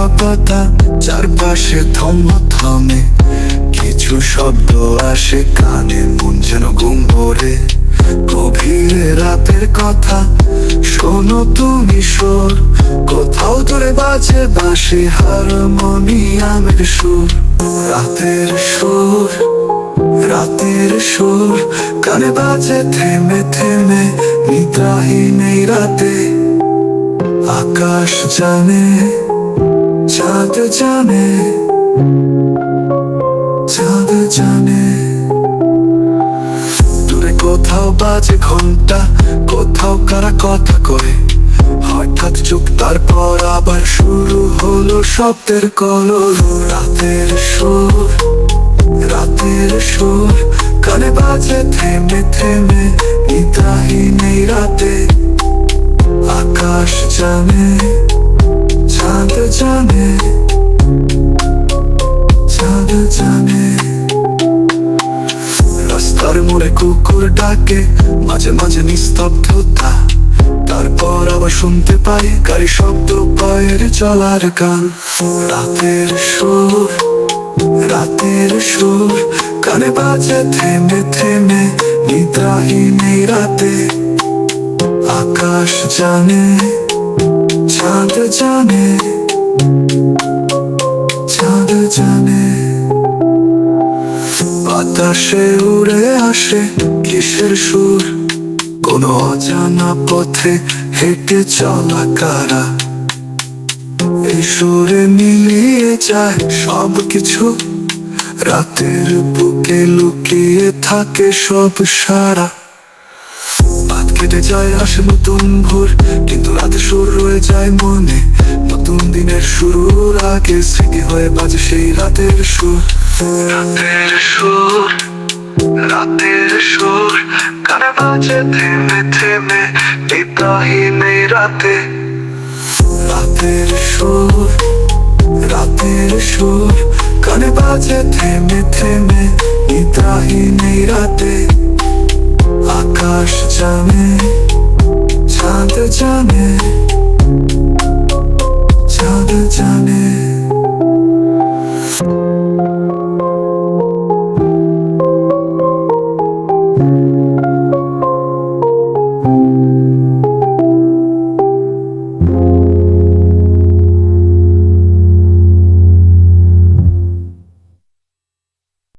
নীরবতা চারপাশে থম থমে কিছু শব্দ আসে কানে, মন যেন ঘুম ভরে। গভীরে রাতের কথা শোনো তুমি সোর। কোথাও দূরে বাজে বাসে হারমোনিয়ামের সুর। রাতের সুর রাতের সুর। কানে বাজে থেমে থেমে, নিদ্রাহীন এই রাতে। আকাশ জানে চাঁদ জানে চাঁদ জানে। দূরে কোথাও বাজে ঘণ্টা, কোথাও কারা কথা কয়। হঠাৎ চুপ তারপর আবার শুরু হলো শব্দের কলল রাতের সুর রাতের সুর, কানে বাজে থেমে থেমে নিতাহীন এই রাতে। আকাশ জানে। কুকুর ডাকে, মাঝে মাঝে নিস্তব্ধতা। তারপর আবার শুনতে পাই গাড়ি শব্দ পায়ের চলার গান। রাতের সুর রাতের সুর কানে বাজে থেমে থেমে, নিদ্রাহীন রাতে। আকাশ জানে, চাঁদ জানে বাতাসে উড়ে আসে কিসের সুর? কোনো অজানা পথে হেঁটে চলা কারা? এই সুরে মিলিয়ে যায় সব কিছু রাতের বুকে লুকিয়ে থাকে সব সারা। বাদ কেটে যায় আসে নতুন ভোর, কিন্তু রাতে সুর রয়ে যায় মনে। নতুন দিনের শুরুর আগে স্মৃতি হয়ে বাজে সেই রাতের সুর। রাতের সুর রাতের সুর কানে বাজে থেমে থেমে নিতাহীন এই রাতে। রাতের সুর রাতের সুর কানে বাজে থেমে থেমে নিতাহীন এই রাতে। আকাশ জানে